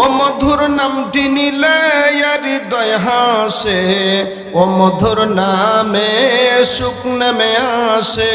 ও মধুর নামটি নিলে হৃদয় হাসে ও মধুর নামে সুখ নামে আসে।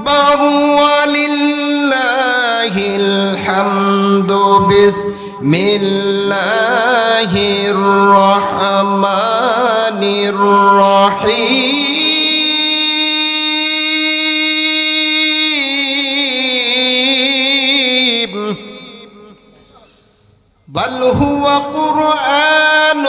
أكبر ولله الحمد بسم الله الرحمن الرحيم. بل هو قرآن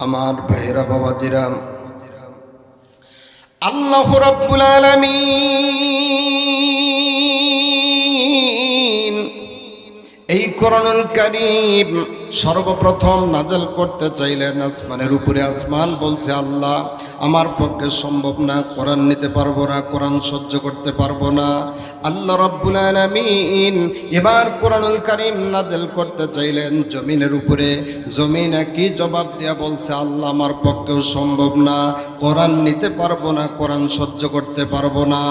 আমার ভাইরা বাবা জিরাম আল্লাহ রব্বুল আলামিন এই করণুল করিম সর্বপ্রথম নাজল করতে চাইলেন আসমানের উপরে। আসমান বলছে, আল্লাহ, আমার পক্ষে সম্ভব না। কোরআন নিতে পারব না, কোরআন সহ্য করতে পারব না। আল্লাহ রব্বুল আলামিন এবার কোরআনুল কারীম নাজল করতে চাইলেন জমিনের উপরে। জমিন একই জবাব দেয়া বলছে, আল্লাহ, আমার পক্ষেও সম্ভব না। কোরআন নিতে পারব না, কোরআন সহ্য করতে পারব না।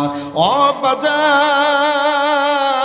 ও বাজার!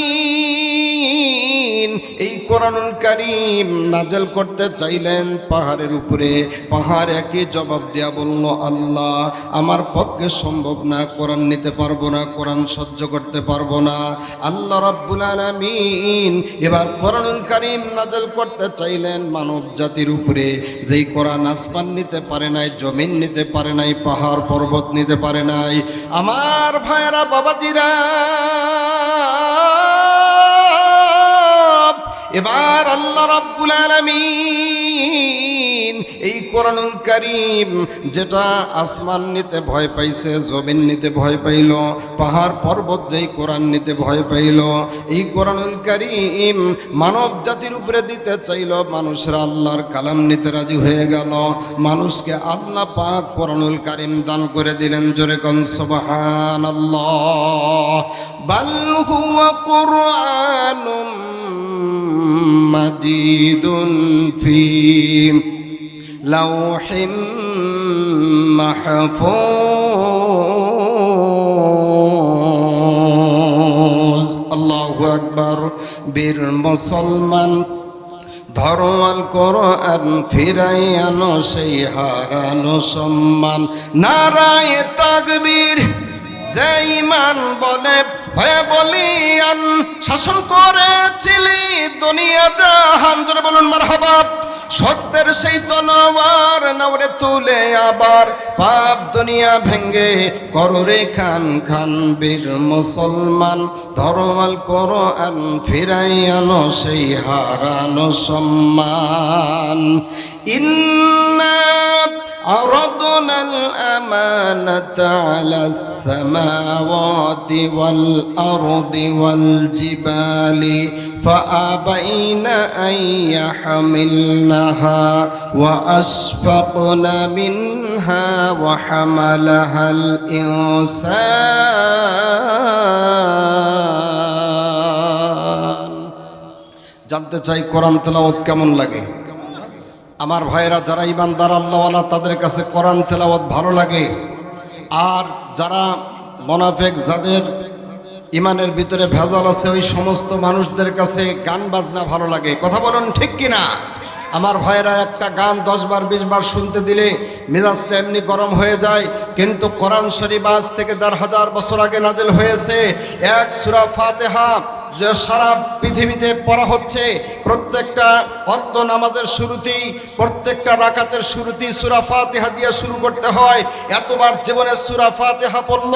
কোরআনুল কারীম নাজেল করতে চাইলেন পাহাড়ের উপরে। পাহাড় একই জবাব দেয়া বলল, আল্লাহ, আমার পক্ষে সম্ভব না। কোরআন নিতে পারব না, কোরআন সহ্য করতে পারব না। আল্লাহ রাব্বুল আলামিন এবার কোরআনুল কারীম নাজেল করতে চাইলেন মানব জাতির উপরে। যেই কোরআন আসমান নিতে পারে নাই, জমিন নিতে পারে নাই, পাহাড় পর্বত নিতে পারে নাই। আমার ভাইয়েরা, বাবাজিরা এবার আল্লাহ রাব্বুল আলামিন এই কোরআনুল কারীম যেটা আসমান নিতে ভয় পাইছে, জমিন নিতে ভয় পাইল, পাহাড় পর্বত যেই কোরআন নিতে ভয় পাইল, এই কোরআনুল কারীম মানব জাতির উপরে দিতে চাইল, মানুষরা আল্লাহর কালাম নিতে রাজি হয়ে গেল। মানুষকে আল্লাহ পাক কোরআনুল কারীম দান করে দিলেন, জোরে কন সুবহানাল্লাহ। বাল হুয়া কুরআনুম مجيد في لوح محفوظ الله أكبر বীর মুসলমান ধর্মাল কোরআন ফিরাইয়ানো সেই হারানো সম্মান নারায় তাকবীর যে ইমান বলে ভয়ে বলিয়ান, শাসন করেছিলি দুনিয়া জাহান। জোরে বলুন মারহাবাব সত্যের সেই তলোয়ার নাওরে তুলে আবার পাপ দুনিয়া ভেঙ্গে কররে খান খান বীর মুসলমান। ধর্মাল কোরআন ফিরাই আনো সেই হারানো সম্মান। ইন্না عرضنا الأمانة على السماوات والأرض والجبال فأبين أن يحملنها وأشفقن منها وحملها الإنسان জানতে চাই কোরআন তেলাওয়াত কেমন লাগে আমার ভাইয়েরা যারা ইমানদার, আল্লাহওয়ালা তাদের কাছে কোরআন তেলাওয়াত ভালো লাগে। আর যারা মোনাফেক যাদের ইমানের ভিতরে ভেজাল আছে, ওই সমস্ত মানুষদের কাছে গান বাজনা ভালো লাগে। কথা বলুন ঠিক কিনা? আমার ভাইরা একটা গান দশ বার, বিশ বার শুনতে দিলে মেজাজটা এমনি গরম হয়ে যায়। কিন্তু কোরআন শরীফ আজ থেকে দেড় হাজার বছর আগে নাজেল হয়েছে। এক সুরা ফাতেহা যে সারা পৃথিবীতে পড়া হচ্ছে, প্রত্যেকটা অর্ধ নামাজের শুরুতেই, প্রত্যেকটা রাকাতের শুরুতেই সুরাফা ফাতেহা দিয়ে শুরু করতে হয়। এতবার জীবনে সুরাফা ফাতেহা পড়ল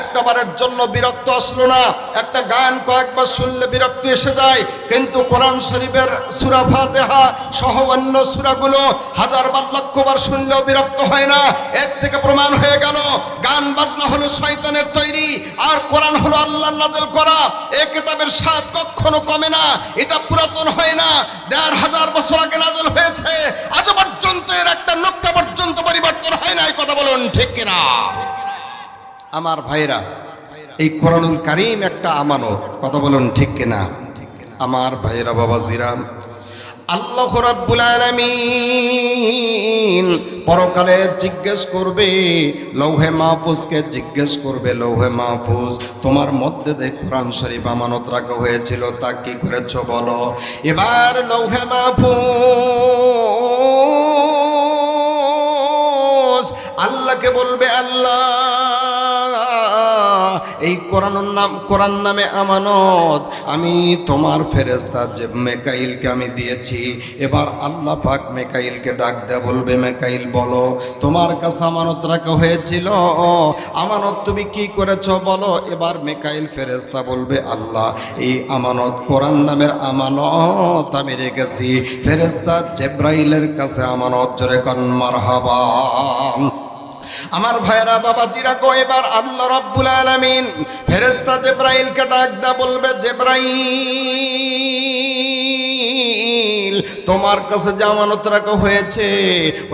একটাবারের জন্য বিরক্ত আসলো না। একটা গান কয়েকবার শুনলে বিরক্ত এসে যায়, কিন্তু কোরআন শরীফের সুরাফা ফাতেহা সহ অন্য সুরাগুলো হাজার বার লক্ষবার শুনলেও বিরক্ত হয় না। এর থেকে প্রমাণ হয়ে গেল, গান বাজনা হলো শয়তানের তৈরি, আর কোরআন হলো আল্লাহ নাজেল করা। এ কিতাবের স্বাদ কখনো কমে না, এটা পুরাতন হয় না। দেড় হাজার বছর আগে নাজল হয়েছে, আজ পর্যন্ত এর একটা নোক্তা পর্যন্ত পরিবর্তন হয় না এই কথা বলুন ঠিক কিনা? আমার ভাইরা এই কোরআনুল কারিম একটা আমানত, কথা বলুন ঠিক কিনা? আমার ভাইরা বাবা জিরাম আল্লাহ রাব্বুল আলামিন পরকালে জিজ্ঞেস করবে, লৌহে মাহফুজকে জিজ্ঞেস করবে, লৌহে মাহফুজ, তোমার মধ্যে যে কোরআন শরীফ আমানত রাখা হয়েছিল তা কি করেছ বলো? এবার লৌহে মাহফুজ এই কোরআন নাম, কোরআন নামে আমানত। আমি তোমার ফেরেস্তা যে মেকাইলকে আমি দিয়েছি, এবার আল্লাহ পাক মেকাইলকে ডাক দেয়া বলবে, মেকাইল বলো, তোমার কাছে আমানত রাখা হয়েছিল? আমানত তুমি কি করেছ বলো? এবার মেকাইল ফেরেস্তা বলবে, আল্লাহ, এই আমানত কোরআন নামের আমানত আমি রেখেছি। ফেরেস্তা জেব্রাইলের কাছে আমানত, জোরে কন, মারহাবা। আমার ভাইরা বাবা জিরা কো এবার আল্লাহ রব্বুল আলামিন ফেরেশতা জেব্রাইলকে ডাক দা বলবে, জেব্রাইল! তোমার কাছে যে আমানত রাখা হয়েছে,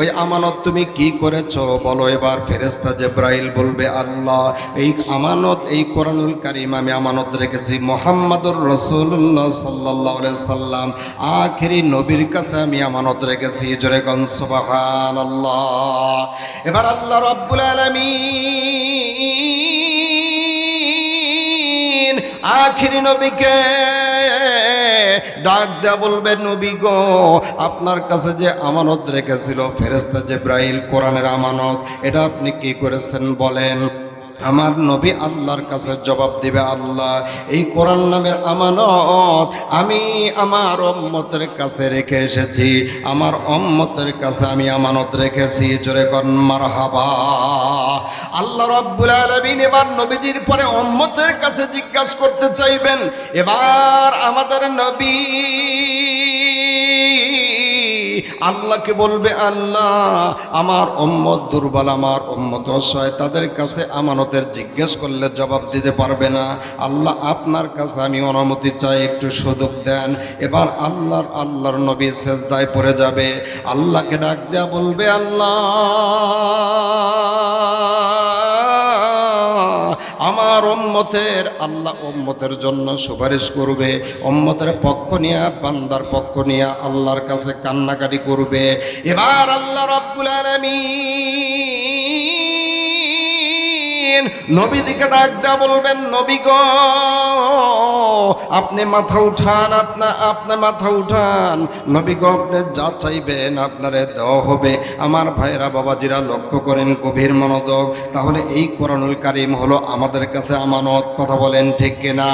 ওই আমানত তুমি কি করেছ? বলো এবার ফেরেশতা জেব্রাইল বলবে, আল্লাহ, এই আমানত, এই কোরআনুল কারিম আমি আমানত রেখেছি মোহাম্মদুর রসুল্লাহ সাল্লাহ সাল্লাম। আখেরি নবীর কাছে আমি আমানত রেখেছি। জোরে গন সুবাহান আল্লাহ এবার আল্লাহ রব্বুল আলমিন আখিরি নবীকে ডাক দেয়া বলবে, নবী গো, আপনার কাছে যে আমানত রেখেছিল ফেরেস্তা জেব্রাইল, কোরআনের আমানত, এটা আপনি কি করেছেন বলেন? আমার নবী আল্লাহর কাছে জবাব দিবে, আল্লাহ, এই কোরআন নামের আমানত আমি আমার অম্মতের কাছে রেখে এসেছি। আমার অম্মতের কাছে আমি আমানত রেখেছি। জোরে কন, মারহাবা। আল্লাহ রব্বুল আলামিন এবার নবীজির পরে অম্মতের কাছে জিজ্ঞাসা করতে চাইবেন, এবার আমাদের নবী আল্লাহকে বলবে, আল্লাহ, আমার উম্মত দুর্বল, আমার উম্মত অসহায়, তাদের কাছে আমানতের জিজ্ঞেস করলে জবাব দিতে পারবে না। আল্লাহ আপনার কাছে আমি অনুমতি চাই, একটু সুযোগ দেন। এবার আল্লাহর আল্লাহর নবী শেষদায় পড়ে যাবে। আল্লাহকে ডাক দেয়া বলবে, আল্লাহ আমার ওম্মতের আল্লাহ ওম্মতের জন্য সুপারিশ করবে ওম্মতের পক্ষ নিয়ে, বান্দার পক্ষ নিয়ে আল্লাহর কাছে কান্নাকাটি করবে। এবার আল্লাহ রব্বুল আলামিন নবী দিকে ডাক দেয়া বলবেন, নবী গো, আপনি মাথা উঠান, আপনা, আপনি মাথা উঠান। নবী গো, আপনি যা চাইবেন আপনারে দেওয়া হবে। আমার ভাইরা বাবাজিরা, লক্ষ্য করেন গভীর মনোযোগ। তাহলে এই কোরআনুল কারিম হলো আমাদের কাছে আমানত। কথা বলেন ঠিক কিনা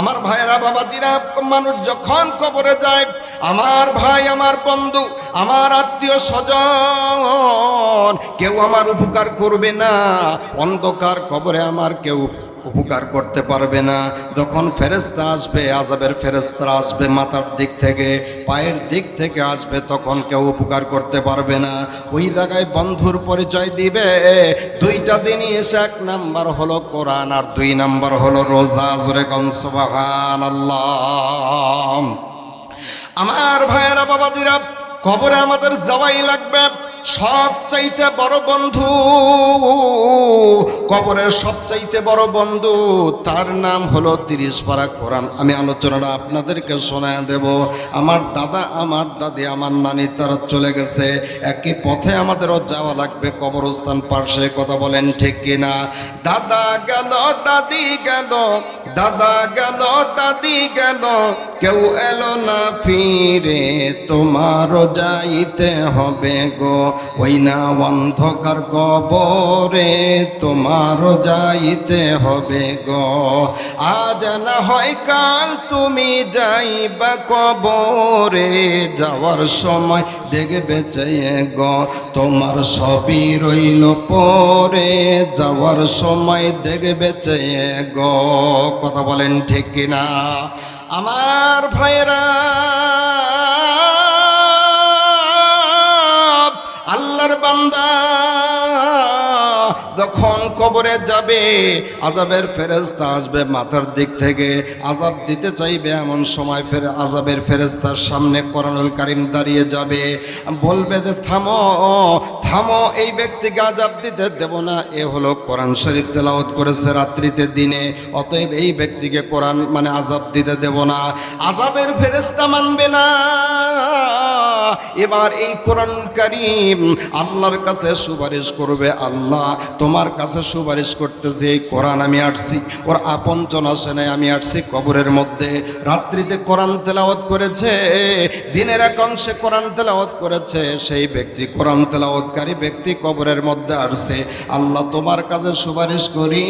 আমার ভাইরা বাবাজিরা, মানুষ যখন কবরে যায়, আমার ভাই, আমার বন্ধু, আমার আত্মীয় স্বজন কেউ আমার উপকার করবে না। অন্ধকার কবরে আমার কেউ উপকার করতে পারবে না। যখন ফেরেস্তা আসবে আজাবের ফেরেস্তা আসবে মাথার দিক থেকে, পায়ের দিক থেকে আসবে, তখন কেউ উপকার করতে পারবে না। ওই জায়গায় বন্ধুর পরিচয় দিবে। দুইটা দিনই এসে এক নাম্বার হলো কোরআন আর দুই নাম্বার হলো রোজা। জোরে কনসবাহান আল্লাহ আমার ভাইয়েরা, বাবাজিরা, কবরে আমাদের যাওয়াই লাগবে। সবচাইতে বড় বন্ধু, কবরের সবচাইতে বড় বন্ধু, তার নাম হলো তিরিশ পারা কোরআন। আমি আলোচনাটা আপনাদেরকে শোনায় দেব। আমার দাদা, আমার দাদি, আমার নানি, তারা চলে গেছে। একই পথে আমাদেরও যাওয়া লাগবে, কবরস্থান পার্শ্বে কথা বলেন ঠিক কিনা? দাদা গেল, দাদি গেল, দাদা গেল, দাদি গেল, কেউ এলো না ফিরে, তোমারও যাইতে হবে গো। ওই না অন্ধকার কবরে, তোমারও যাইতে হবে গো। আজ না হয় কাল তুমি যাইবা কবরে, যাওয়ার সময় দেখবে চেয়ে গো। তোমার সবই রইল পরে, যাওয়ার সময় দেখবে চেয়ে গো। কথা বলেন ঠিক কিনা? আমার ভাইরা কবরে যাবে, আজাবের ফেরেস্তা আসবে মাথার দিক থেকে। আজাব দিতে চাইবে এমন সময় ফের আজাবের ফেরেস্তার সামনে করানুল কারিম দাঁড়িয়ে যাবে। বলবে যে, থামো থামো, এই ব্যক্তিকে আজাব দিতে দেব না। এ হলো কোরআন শরীফ তেলাওত করেছে রাত্রিতে, দিনে। অতএব এই ব্যক্তিকে কোরআন মানে আজাব দিতে দেব না। আজাবের ফেরেস্তা মানবে না। এবার এই কোরআন কারিম আল্লাহর কাছে সুপারিশ করবে, আল্লাহ, তোমার কাছে সুপারিশ করতেছে, এই কোরআন আমি আসছি ওর আপনজন আসে নাই, আমি আসছি কবরের মধ্যে। রাত্রিতে কোরআন তেলাওয়াত করেছে, দিনের এক অংশে কোরআন তেলাওয়াত করেছে, সেই ব্যক্তি কোরআন তেলাওয়াতকারী ব্যক্তি কবরের মধ্যে আসছে। আল্লাহ তোমার কাছে সুপারিশ করি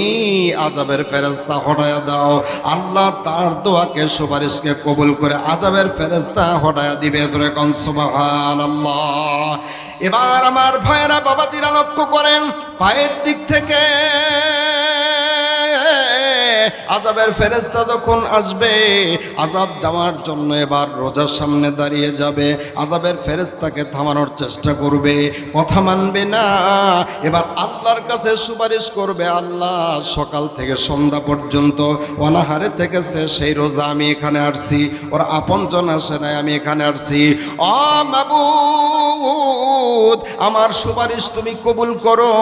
আজাবের ফেরেস্তা হটায়া দাও। আল্লাহ তার দোয়াকে সুপারিশকে কবুল করে আজাবের ফেরেস্তা হটায়া দিবে। ধরে কনসবাহান আল্লাহ এবার আমার ভাইয়েরা বাবা বাবাদিরা লক্ষ্য করেন, পায়ের দিক থেকে আজাবের ফেরেস্তা যখন আসবে, আজাব দেওয়ার জন্য এবার রোজার সামনে দাঁড়িয়ে যাবে। আজাবের ফেরেস্তাকে থামানোর চেষ্টা করবে, কথা মানবে না। এবার আল্লাহর কাছে সুপারিশ করবে, আল্লাহ সকাল থেকে সন্ধ্যা পর্যন্ত অনাহারে থেকেছে, সেই রোজা আমি এখানে আসছি ওর আপনজন আসে নাই, আমি এখানে আসছি অ মাবুদ আমার সুপারিশ তুমি কবুল করো।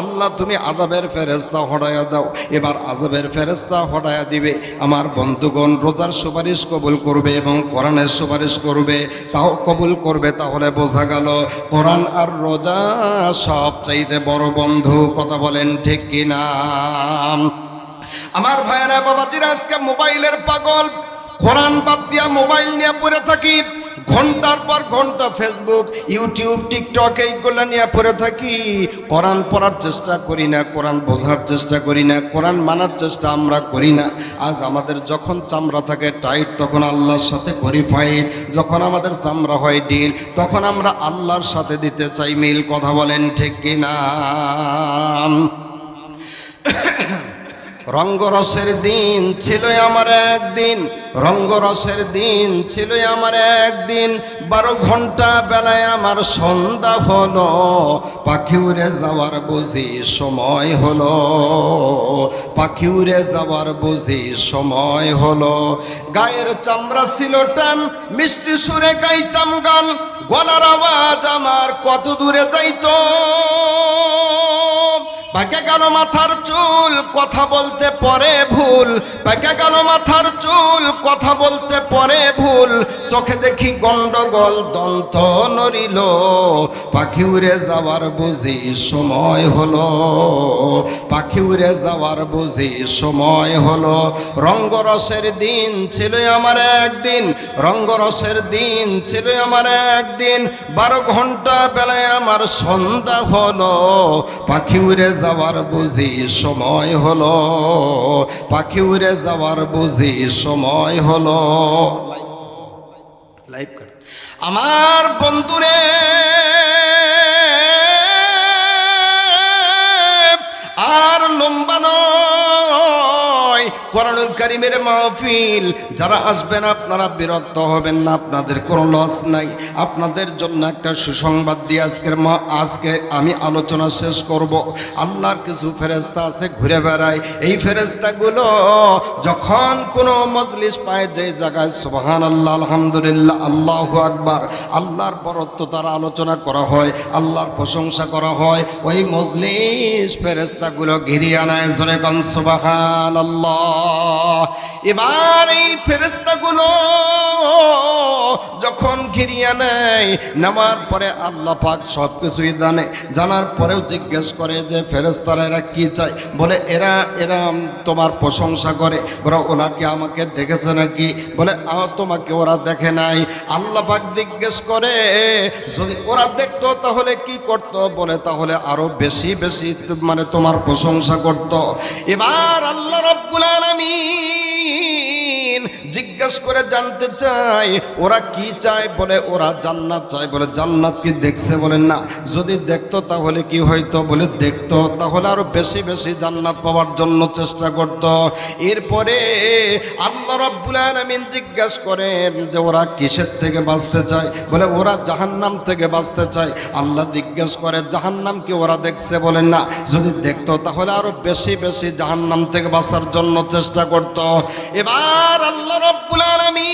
আল্লাহ তুমি আজাবের ফেরেস্তা হটাইয়া দাও। এবার আজাবের ফেরেস্তা হটাইয়া দিবে। আমার বন্ধুগণ রোজার সুপারিশ কবুল করবে এবং কোরআনের সুপারিশ করবে। তাও কবুল করবে তাহলে বোঝা গেল, কোরআন আর রোজা সব চাইতে বড় বন্ধু। কথা বলেন ঠিক কিনা? আমার ভাইয়েরা, বাবাজিরা, আজকে মোবাইলের পাগল। কোরআন বাদ দিয়া মোবাইল নিয়ে পড়ে থাকি। ঘণ্টার পর ঘণ্টা ফেসবুক ইউটিউব টিকটক এইগুলো নিয়ে পড়ে থাকি। কোরআন পড়ার চেষ্টা করি না, কোরআন বোঝার চেষ্টা করি না, কোরআন মানার চেষ্টা আমরা করি না। আজ আমাদের যখন চামড়া থাকে টাইট তখন আল্লাহর সাথে করি ফাইট যখন আমাদের চামড়া হয় ডিল তখন আমরা আল্লাহর সাথে দিতে চাই। মিল কথা বলেন ঠিক কিনা? রঙ্গরসের দিন ছিল আমার একদিন, রঙ্গরসের দিন ছিল আমার একদিন। বারো ঘণ্টা বেলায় আমার সন্ধ্যা হলো, পাখি উড়ে যাওয়ার বুঝি সময় হলো। পাখি উড়ে যাওয়ার বুঝি সময় হলো। গায়ের চামড়া ছিল টান, মিষ্টি সুরে গাইতাম গান, গলার আওয়াজ আমার কত দূরে যাইতো। পাকে গেল মাথার চুল, কথা বলতে পরে ভুল। পাকে গেল মাথার চুল, কথা বলতে পরে ভুল। চোখে দেখি গন্ডগোল দন্ত নড়িল। পাখি উড়ে যাওয়ার বুঝি সময় হলো। পাখি উড়ে যাওয়ার বুঝি সময় হলো। রঙ্গরসের দিন ছিল আমার একদিন। রঙ্গরসের দিন ছিল আমার একদিন। বারো ঘণ্টা বেলায় আমার সন্ধ্যা হলো। পাখি উড়ে যাওয়ার বুঝি সময় হলো, পাখি উড়ে যাওয়ার বুঝি সময় হলো। লাইভ আমার বন্ধুরে, আর লম্বা নয়, কোরআনুল কারিমের মাহফিল। যারা আসবেন, আপনারা বিরক্ত হবেন না, আপনাদের কোনো লস নাই। আপনাদের জন্য একটা সুসংবাদ দিয়ে আজকের মা আজকে আমি আলোচনা শেষ করব। আল্লাহর কিছু ফেরেস্তা আছে, ঘুরে বেড়ায়। এই ফেরেস্তাগুলো যখন কোনো মজলিস পায়, যে জায়গায় সুবাহান আল্লাহ আলহামদুলিল্লাহ, আল্লাহ আকবার, আল্লাহর বরত্ব তারা আলোচনা করা হয়, আল্লাহর প্রশংসা করা হয়, ওই মজলিস ফেরেস্তাগুলো ঘিরিয়ে আনায়, জোরে সুবাহান আল্লাহ এবার এই ফেরেস্তাগুলো নেয় নামার পরে আল্লাহ পাক সব কিছুই জানে। জানার পরেও জিজ্ঞেস করে যে ফেরেস্তারা এরা কি চায়? বলে, এরা এরা তোমার প্রশংসা করে। ওরা ওনাকে আমাকে দেখেছে নাকি? বলে তোমাকে ওরা দেখে নাই। আল্লাহ পাক জিজ্ঞেস করে, যদি ওরা দেখতো তাহলে কি করত? বলে, তাহলে আরও বেশি বেশি মানে তোমার প্রশংসা করত। এবার আল্লাহ রব্বুল আলামিন জিজ্ঞেস করে জানতে চাই, ওরা কি চায় বলে, ওরা জান্নাত চায় বলে, জান্নাত কি দেখছে বলেন না। যদি দেখতো তাহলে কি হইতো বলে, দেখতো। তাহলে আরও বেশি বেশি জান্নাত পাওয়ার জন্য চেষ্টা করত। এরপরে আল্লাহ রাব্বুল আলামিন জিজ্ঞেস করেন যে, ওরা কিসের থেকে বাঁচতে চায়? বলে, ওরা জাহান্নাম থেকে বাঁচতে চায়। আল্লাহ জিজ্ঞেস করে, জাহান্নাম কি ওরা দেখছে? বলেন, না। যদি দেখতো, তাহলে আরও বেশি বেশি জাহান্নাম থেকে বাঁচার জন্য চেষ্টা করত। এবার আল্লাহ রব্বুল আলামিন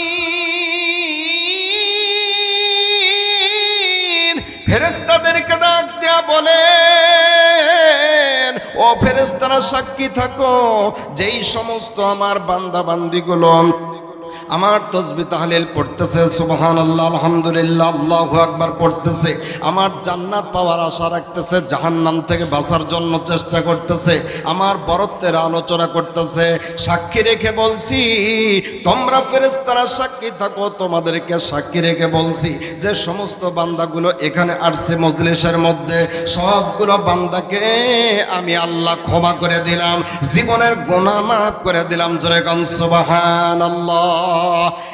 ফেরেস্তাদেরকে ডাক দেয়া বলে ও ফেরেস্তারা সাক্ষী থাকো, যেই সমস্ত আমার বান্দা বান্দিগুলো আমার তসবি তাহলিল পড়তেছে সুবহান আল্লাহ আলহামদুলিল্লাহ, আল্লাহ আকবার পড়তেছে। আমার জান্নাত পাওয়ার আশা রাখতেছে, জাহান্নাম থেকে বাঁচার জন্য চেষ্টা করতেছে, আমার বরত্বের আলোচনা করতেছে। সাক্ষী রেখে বলছি, তোমরা ফেরেস্তারা সাক্ষী থাকো, তোমাদেরকে সাক্ষী রেখে বলছি, যে সমস্ত বান্দাগুলো এখানে আসছে মজলিসের মধ্যে, সবগুলো বান্দাকে আমি আল্লাহ ক্ষমা করে দিলাম, জীবনের গোনা মাফ করে দিলাম। জোরে সুবহান আল্লাহ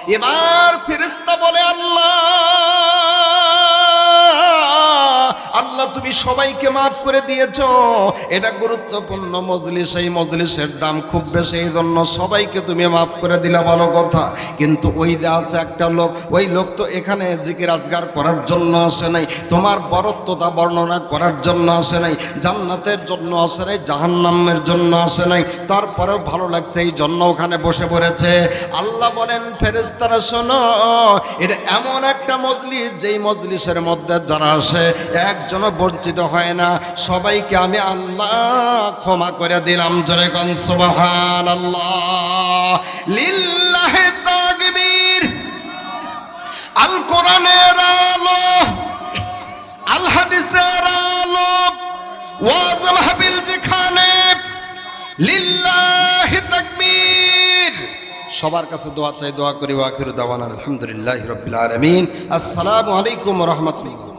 এবার ফিরিস্তা বলে আল্লাহ! সবাইকে মাফ করে দিয়েছ। এটা গুরুত্বপূর্ণ মজলিস, এই মজলিসের দাম খুব বেশি এই জন্য সবাইকে তুমি মাফ করে দিলে ভালো কথা। কিন্তু ওই যে আছে একটা লোক, ওই লোক তো এখানে জিকির আজগার করার জন্য আসে নাই, তোমার বরত্বতা বর্ণনা করার জন্য আসে নাই, জান্নাতের জন্য আসে নাই, জাহান্নামের জন্য আসে নাই, তারপরেও ভালো লাগছে, এই জন্য ওখানে বসে পড়েছে। আল্লাহ বলেন ফেরেস্তারা শোনো, এটা এমন একটা মজলিস, যেই মজলিসের মধ্যে যারা আসে, একজনও বঞ্চিত হয় না। সবাইকে আমি আল্লাহ ক্ষমা করে দিলাম। জোরে কন সুবহান আল্লাহ লিল্লাহে তাকবীর। আল কোরআনের আলো। আল হাদিসের আলো। ওয়াজ মাহফিল যেখানে। লিল্লাহি তাকবীর। সবার কাছে দোয়া চাই, দোয়া করি ওয়াখিরু দাওয়ানা আলহামদুলিল্লাহ রাব্বিল আলামিন। আসসালামু আলাইকুম রাহমাতুল্লাহ।